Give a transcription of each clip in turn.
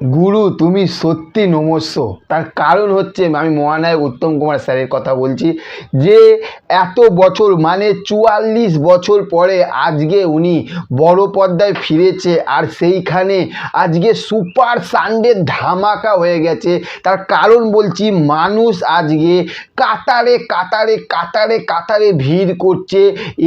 গুরু, তুমি সত্যি নমস্য। তার কারণ হচ্ছে আমি মহানায়ক উত্তম কুমার স্যারের কথা বলছি যে, এত বছর মানে চুয়াল্লিশ বছর পরে আজকে উনি বড় পর্দায় ফিরেছে আর সেইখানে আজকে সুপার সানডে ধামাকা হয়ে গেছে। তার কারণ বলছি, মানুষ আজকে কাতারে কাতারে কাতারে কাতারে ভিড় করছে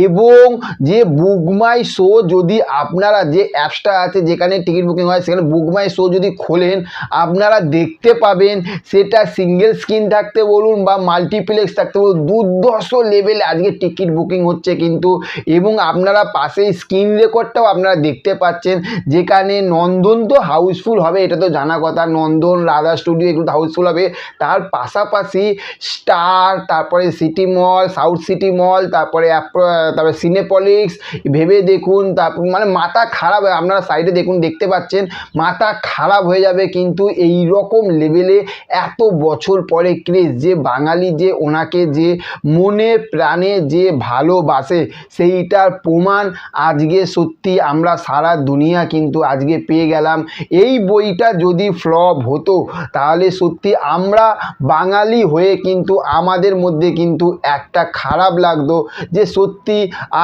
এবং যে বুকমাই শো যদি আপনারা, যে অ্যাপসটা আছে যেখানে টিকিট বুকিং হয়, সেখানে বুকমাই শো যদি খোলেন, আপনারা দেখতে পাবেন সেটা সিঙ্গেল স্ক্রিন থাকতে বলুন বা মাল্টিপ্লেক্স থাকতে বলুন, দুর্ধর্ষ লেভেলে আজকে টিকিট বুকিং হচ্ছে কিন্তু এবং আপনারা পাশেই স্ক্রিন রেকর্ডটাও আপনারা দেখতে পাচ্ছেন, যেখানে নন্দন তো হাউসফুল হবে, এটা তো জানা কথা, নন্দন, রাধা স্টুডিও এগুলো তো হাউসফুল হবে, তার পাশাপাশি স্টার তারপরে city mall south city mall তারপরে তারপরে সিনেপলিক্স ভেবে দেখুন, তারপর মানে মাথা খারাপ, আপনারা সাইডে দেখুন, দেখতে পাচ্ছেন, মাথা খারাপ হয়ে যাবে। কিন্তু এই রকম লেভেলে এত বছর পরে ক্রেজ যে বাঙালি যে ওনাকে যে মনে প্রাণে যে ভালোবাসে, সেইটার প্রমাণ আজকে সত্যি আমরা সারা দুনিয়া কিন্তু আজকে পেয়ে গেলাম। এই বইটা যদি ফ্লপ হতো, তাহলে সত্যি আমরা বাঙালি হয়ে কিন্তু আমাদের মধ্যে কিন্তু একটা খারাপ লাগতো, যে সত্যি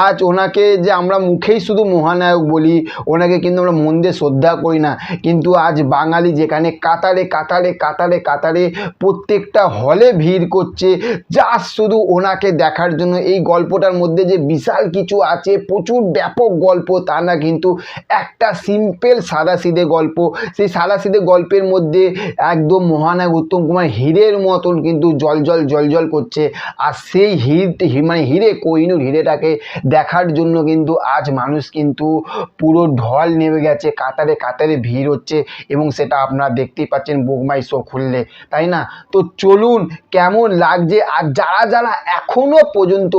আজ ওনাকে যে আমরা মুখেই শুধু মহানায়ক বলি, ওনাকে কিন্তু আমরা মন দিয়ে শ্রদ্ধা করি না। কিন্তু আজ বাঙালি যেখানে কাতারে কাতারে কাতারে কাতারে প্রত্যেকটা হলে ভিড় করছে। যা শুধু ওনাকে দেখার জন্য। এই গল্পটার মধ্যে যে বিশাল কিছু আছে, প্রচুর ব্যাপক গল্প, তা না কিন্তু একটা সিম্পল সাদাসিধে গল্প। সেই সাদাসিধে গল্পের মধ্যে একদম মহানায়ক উত্তম কুমার হীরের মতন কিন্তু জল জল জল জল করছে। আর সেই হির মানে হিরে কোহিনুর হিরেটাকে দেখার জন্য কিন্তু আজ মানুষ কিন্তু পুরো ঢল নেমে গেছে। কাতারে কাতারে ভিড় হচ্ছে এবং সেটা আপনারা দেখতেই পাচ্ছেন বুকমাই শো খুললে, তাই না? তো চলুন, কেমন লাগছে? আর যারা যারা এখনও পর্যন্ত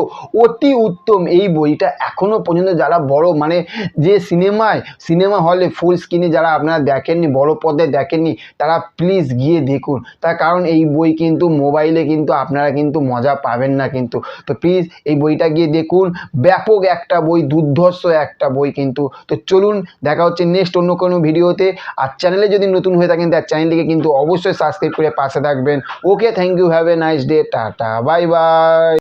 অতি উত্তম এই বইটা এখনও পর্যন্ত যারা বড় মানে যে সিনেমায়, সিনেমা হলে ফুল স্ক্রিনে যারা আপনারা দেখেননি, বড় পদে দেখেননি, তারা প্লিজ গিয়ে দেখুন। তার কারণ এই বই কিন্তু মোবাইলে কিন্তু আপনারা কিন্তু মজা পাবেন না কিন্তু। তো প্লিজ এই বইটা গিয়ে দেখুন, ব্যাপক একটা বই, দুর্ধর্ষ একটা বই কিন্তু। তো চলুন, দেখা হচ্ছে নেক্সট অন্য কোনো ভিডিওতে আর চ্যানেলে যদি নতুন হয়ে থাকেন, তার চ্যানেলটিকে কিন্তু অবশ্যই সাবস্ক্রাইব করে পাশে থাকবেন। Okay thank you have a nice day tata bye bye